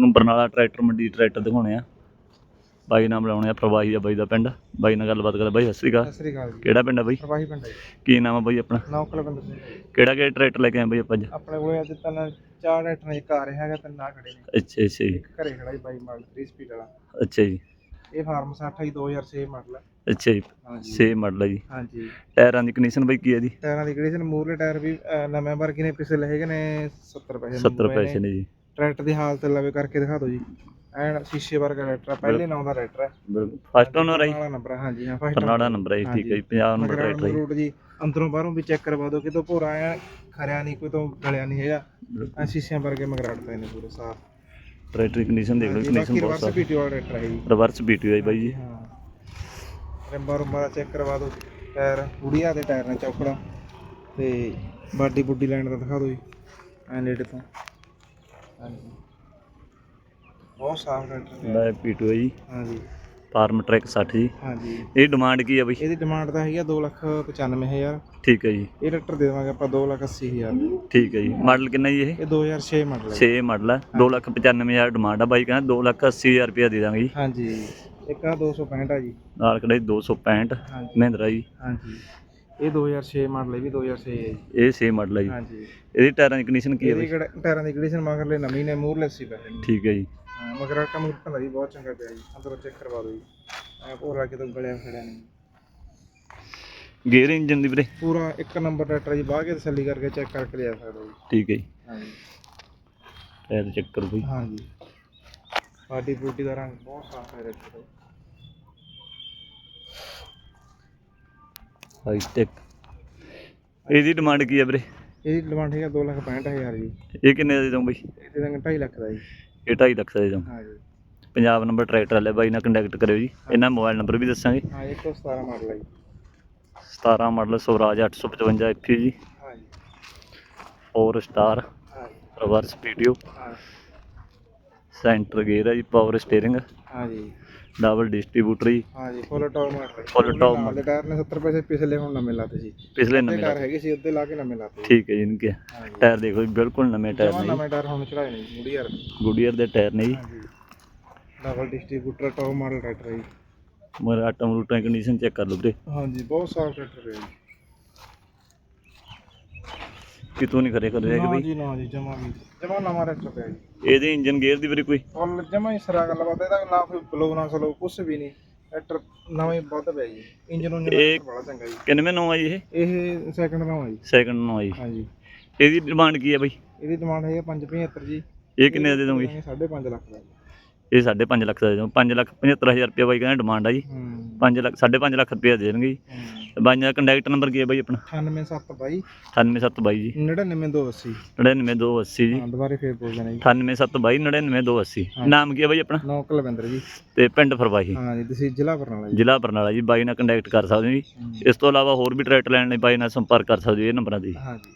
ਤੁਹਾਨੂੰ ਬਰਨਾਲਾ ਟਰੈਕਟਰ ਮੰਡੀ ਟਰੈਕਟਰ ਦਿਖਾਉਣੇ ਆ। ਬਾਈ ਨਾਮ ਲਾਉਣੇ ਆ ਪ੍ਰਵਾਹੀ ਆ ਬਾਈ ਦਾ ਪਿੰਡ। ਬਾਈ ਨਾਲ ਗੱਲਬਾਤ ਕਰਦੇ ਬਾਈ ਸਤਿ ਸ਼੍ਰੀ ਅਕਾਲ। ਸਤਿ ਸ੍ਰੀ ਅਕਾਲ ਜੀ। ਕਿਹੜਾ ਪਿੰਡ ਆ ਬਾਈ? ਪ੍ਰਵਾਹੀ ਪਿੰਡ ਹੈ ਕੀ ਨਾਮ ਆ ਬਾਈ ਆਪਣਾ? ਨੌਕਲ ਬੰਦ ਸਿੰਘ ਕਿਹੜਾ ਕਿਹੜਾ ਟਰੈਕਟਰ ਲੈ ਕੇ ਆਏ ਬਾਈ ਆਪਾਂ ਅੱਜ? ਆਪਣੇ ਕੋਲੇ ਅੱਜ ਤਿੰਨ ਚਾਰ ਟਰੈਕਟਰ ਇੱਕ ਆ ਰਿਹਾ ਹੈਗਾ ਤਿੰਨ ਆ ਖੜੇ ਨੇ। ਅੱਛਾ ਅੱਛਾ ਜੀ। ਘਰੇ ਖੜਾ ਜੀ ਬਾਈ ਮਾਡਲ 3 ਸਪੀਡ ਵਾਲਾ। ਅੱਛਾ ਜੀ। ਇਹ ਫਾਰਮ 60 ਜੀ 2006 ਮਾਡਲ ਹੈ ਅੱਛਾ ਜੀ ਹਾਂਜੀ। ਸੇ ਮਾਡਲ ਆ ਜੀ। ਹਾਂਜੀ। ਟਾਇਰਾਂ ਦੀ ਕੰਡੀਸ਼ਨ ਬਾਈ ਕੀ ਹੈ ਜੀ? ਟਾਇਰਾਂ ਦੀ ਕੰਡੀਸ਼ਨ ਮੂਰਲੇ ਟਾਇਰ ਵੀ ਅਹ, ਨਵੇਂ ਵਰਗੇ ਨੇ ਪਿਛਲੇ ਹੈਗੇ ਨੇ 70 ਪੈਸੇ 70 ਪੈਸੇ ਨੇ ਜੀ। ਟਰੈਕਟਰ ਦੀ ਹਾਲਤ ਲਵੇ ਕਰਕੇ ਦਿਖਾ ਦਿਓ ਜੀ। ਐਨ ਸ਼ੀਸ਼ੇ ਵਰਗਾ ਟਰੈਕਟਰ ਹੈ ਪਹਿਲੇ ਨਾਂ ਦਾ ਟਰੈਕਟਰ ਹੈ ਫਸਟ ਓਨਰ ਵਾਲਾ ਨੰਬਰ ਹੈ ਹਾਂਜੀ ਹਾਂ ਫਸਟ ਬਰਨਾਲਾ ਨੰਬਰ ਹੈ ਠੀਕ ਹੈ ਜੀ 50 ਨੰਬਰ ਟਰੈਕਟਰ ਹੈ ਰੂਟ ਜੀ। ਅੰਦਰੋਂ ਬਾਹਰੋਂ ਵੀ ਚੈੱਕ ਕਰਵਾ ਦਿਓ ਕਿਤੋਂ ਭੋਰਾ ਆ ਖਰਿਆ ਨਹੀਂ ਕੋਈ ਤੋਂ ਗਲਿਆ ਨਹੀਂ ਹੈਗਾ। ਐ ਸ਼ੀਸ਼ਿਆਂ ਵਰਗੇ ਮਗਰਾਟ ਪਏ ਨੇ ਪੂਰੇ ਸਾਫ਼। ਟਰੈਕਟਰ ਦੀ ਕੰਡੀਸ਼ਨ ਦੇਖ ਲਓ ਕੰਡੀਸ਼ਨ ਬਹੁਤ ਰਿਵਰਸ ਸਾਫ਼। ਪੀਟੀ ਵਾਲਾ ਟਰੈਕਟਰ ਹੈ ਜੀ। ਰਿਵਰਸ ਬੀਟੀ ਹੈ ਬਾਈ ਜੀ। ਹਾਂ। ਰੰਬਾ ਰੰਬਾ ਚੈੱਕ ਕਰਵਾ ਦਿਓ ਟਾਇਰ ਉੜੀਆ ਦੇ ਟਾਇਰ ਨੇ ਚੌਕੜਾ। ਤੇ ਬਾਡੀ ਬੁੱਡੀ ਲਾਈਨ ਦਾ ਦਿਖਾ ਦਿਓ ਜੀ ਐ ਨੇੜੇ ਤੋਂ। ਹਾਂਜੀ। ਬਹੁਤ ਸਾਫ਼ ਟਰੈਕਟਰ ਹੈ ਲੈ ਪੀਟੂ ਹੈ ਜੀ। ਹਾਂਜੀ। ਫਾਰਮ ਟਰੈਕ 60 ਜੀ। ਹਾਂਜੀ। ਇਹ ਡਿਮਾਂਡ ਕੀ ਹੈ ਬਾਈ? ਇਹਦੀ ਡਿਮਾਂਡ ਤਾਂ ਹੈਗੀ ਆ 295000 ਠੀਕ ਹੈ ਜੀ। ਇਹ ਟਰੈਕਟਰ ਦੇ ਦੇਵਾਂਗੇ ਆਪਾਂ 280000 ਠੀਕ ਹੈ ਜੀ। ਮਾਡਲ ਕਿੰਨਾ ਜੀ ਇਹ? ਇਹ 2006 ਮਾਡਲ ਹੈ 6 ਮਾਡਲ ਹੈ 295000 ਡਿਮਾਂਡ ਆ। ਬਾਈ ਕਹਿੰਦਾ। 280000 ਰੁਪਏ ਦੇ ਦਾਂਗੇ ਜੀ। ਹਾਂਜੀ। ਇੱਕ ਆ 265 ਆ ਜੀ। ਨਾਲ ਕਿਹੜਾ ਜੀ? 265 ਹਾਂਜੀ। ਮਹਿੰਦਰਾ ਜੀ। ਹਾਂਜੀ। ਇਹ 2006 ਮਾਡਲ ਹੈ ਵੀ 2006 ਹੈ ਜੀ। ਇਹ 6 ਮਾਡਲ ਹੈ ਜੀ। ਹਾਂਜੀ। ਇਹਦੀ ਟਾਇਰਾਂ ਦੀ ਕੰਡੀਸ਼ਨ ਕੀ ਹੈ ਇਹਦੀ ਬਾਈ? ਕਿਹੜਾ- ਟਾਇਰਾਂ ਦੀ ਕੰਡੀਸ਼ਨ ਮਗਰਲੇ ਨਵੀਂ ਨੇ ਮੂਰਲੇ ਸੀ ਨੇ। ਠੀਕ ਹੈ ਜੀ। ਹਾਂ ਮਗਰ ਕੰਮ ਮੁੱਟਣ ਦਾ ਬਹੁਤ ਚੰਗਾ ਪਿਆ ਜੀ। ਅੰਦਰੋਂ ਚੈੱਕ ਕਰਵਾ ਦਿਓ ਜੀ। ਐ ਪੂਰਾ ਕਿਤੇ ਗਲਿਆ ਖੜਿਆ ਨਹੀਂ ਗੇਅਰ ਇੰਜਨ ਦੀ ਵੀਰੇ? ਪੂਰਾ ਇੱਕ ਨੰਬਰ ਟਰੈਕਟਰ ਜੀ ਬਾਹ ਕੇ ਤਸੱਲੀ ਕਰਕੇ ਚੈੱਕ ਕਰਕੇ ਲਿਆ ਸਕਦੇ ਹੋ ਜੀ। ਠੀਕ ਹੈ ਜੀ। ਹਾਂਜੀ। ਟਾਇਰ ਚੈੱਕ ਕਰੋ ਬਾਈ। ਹਾਂਜੀ। ਬਾਡੀ ਬੂਟੀ ਦਾ ਰੰਗ ਬਹੁਤ ਸਾਫ਼ ਹੈ ਟਰੈਕਟਰ ਦਾ ਹਾਈ ਟੈਕ ਇਹਦੀ ਡਿਮਾਂਡ ਕੀ ਹੈ ਵੀਰੇ? ਇਹਦੀ ਡਿਮਾਂਡ ਹੈਗਾ 265000 ਜੀ। ਇਹ ਕਿੰਨੇ ਦਾ ਦੇ ਦੋਂ ਬਾਈ? ਇਹਦੇ ਦਾ 2.5 ਲੱਖ ਦਾ ਜੀ। ਇਹ 2.5 ਲੱਖ ਦਾ ਦੇ ਦੋਂ ਹਾਂਜੀ ਪੰਜਾਬ ਨੰਬਰ ਟਰੈਕਟਰ ਵਾਲੇ ਬਾਈ ਨਾਲ ਕੰਟੈਕਟ ਕਰਿਓ ਜੀ। ਇਹਨਾਂ ਮੋਬਾਈਲ ਨੰਬਰ ਵੀ ਦੱਸਾਂਗੇ। ਹਾਂ 117 ਮਾਡਲ ਹੈ ਜੀ। 17 ਮਾਡਲ ਸਵਰਾਜ 855 ਐਫ ਜੀ। ਹਾਂਜੀ 4 ਸਟਾਰ ਹਾਂਜੀ ਰਿਵਰਸ ਪੀਟੀਓ ਹਾਂ। ਸੈਂਟਰ ਗੇਅਰ ਹੈ ਜੀ ਪਾਵਰ ਸਟੀਅਰਿੰਗ ਹਾਂਜੀ ਡਬਲ ਡਿਸਟ੍ਰੀਬਿਊਟਰ। ਹਾਂਜੀ ਫੁੱਲ ਟੌਪ ਮਾਡਲ top ਨਾਲ ਦੇ ਟਾਇਰ ਨੇ 70 ਪੈਸੇ ਪਿਛਲੇ ਹੁਣ ਨਵੇਂ ਲਾਤੇ ਸੀ। ਪਿਛਲੇ ਨਵੇਂ ਟਾਇਰ ਹੈਗੇ ਸੀ ਉੱਤੇ ਲਾ ਕੇ ਨਵੇਂ ਲਾਤੇ ਠੀਕ ਹੈ ਜੀ ਇਨਕੇ। ਟਾਇਰ ਦੇਖੋ ਜੀ ਬਿਲਕੁਲ ਨਵੇਂ ਟਾਇਰ ਨੇ ਨਵੇਂ ਟਾਇਰ ਹੁਣ ਚੜਾਏ ਨੇ ਜੀ ਗੁਡੀਅਰ। ਦੇ ਟਾਇਰ ਨੇ ਜੀ। Double distributor top model tractor ਹੈ ਜੀ। ਮਰ ਆਟਮ ਰੂਟਾਂ ਕੰਡੀਸ਼ਨ ਚੈੱਕ ਕਰ ਲਓ ਵੀਰੇ। ਹਾਂਜੀ ਬਹੁਤ ਸਾਫ਼ ਟਰੈਕਟਰ ਹੈ ਜੀ। ਕਿਤੋਂ ਨਹੀਂ ਨਾ ਬਈ? ਜੀ ਨਾ ਜੀ ਜਮਾ ਵੀ ਜਮਾ ਨਵਾਂ ਟਰੈਕਟਰ ਪਿਆ ਜੀ। ਇਹਦੇ ਇੰਜਨ ਗੇਅਰ ਦੀ ਵੀਰੇ ਕੋਈ? ਫੁੱਲ ਜਮਾ ਹੀ ਸਰਾ ਗੱਲਬਾਤ ਇਹਦਾ ਨਾ ਕੋਈ ਬਲੋ ਨਾ ਸਲੋ ਕੁਛ ਵੀ ਨਹੀਂ। ਟਰੈਕਟਰ ਨਵਾਂ ਹੀ ਬਹੁਤ ਪਿਆ ਜੀ। ਇੰਜਨ ਇਹ- ਬੜਾ ਚੰਗਾ ਜੀ। ਕਿੰਨਵੇਂ ਨੌ ਆ ਜੀ ਇਹ? ਇਹ ਸੈਕੰਡ ਨਵਾਂ ਜੀ। ਸੈਕੰਡ ਨੌ ਆ ਜੀ। ਹਾਂਜੀ। ਇਹਦੀ ਡਿਮਾਂਡ ਕੀ ਹੈ ਬਈ? ਇਹਦੀ ਡਿਮਾਂਡ ਹੈਗੀ 575 ਜੀ। ਇਹ ਕਿੰਨੇ ਦਾ ਦੋਗੇ 5.5 ਲੱਖ ਦਾ ਇਹ 5.5 ਲੱਖ ਦਾ ਦੇ ਦੋ 5 ਲੱਖ 75000 ਰੁਪਏ ਬਾਈ ਕਹਿੰਦਾ ਡਿਮਾਂਡ ਆ ਜੀ। ਹੂੰ। 5 ਲੱਖ 5.5 ਲੱਖ ਰੁਪਏ ਦੇ ਦੇਣਗੇ ਜੀ। ਹੂੰ। ਬਾਈ ਦਾ ਕੰਟੈਕਟ ਨੰਬਰ ਕੀ ਹੈ ਬਾਈ ਆਪਣਾ? 987 ਬਾਈ। 98722 ਜੀ। 99280 99280 ਜੀ। ਹਾਂ ਦੁਬਾਰੇ ਫੇਰ ਬੋਲ ਦੇਣਾ ਜੀ। 98722 99280 ਨਾਮ ਕੀ ਹੈ ਬਾਈ ਆਪਣਾ? ਨੌ ਕੁਲਵਿੰਦਰ ਜੀ। ਤੇ ਪਿੰਡ ਫਰਵਾਹੀ। ਹਾਂ ਜੀ ਤੁਸੀਂ ਜ਼ਿਲ੍ਹਾ ਬਰਨਾਲਾ ਜੀ। ਜ਼ਿਲ੍ਹਾ ਬਰਨਾਲਾ ਜੀ ਬਾਈ ਨਾਲ ਕੰਟੈਕਟ ਕਰ ਸਕਦੇ ਹੋ ਜੀ। ਇਸ ਤੋਂ ਇਲਾਵਾ ਹੋਰ ਵੀ ਟਰੈਕਟਰ ਲੈਣ ਲਈ ਬਾਈ ਨਾਲ ਸੰਪਰਕ ਕਰ ਸਕਦੇ ਹੋ ਇਹ ਨੰਬਰਾਂ ਤੇ। ਹਾਂ ਜੀ।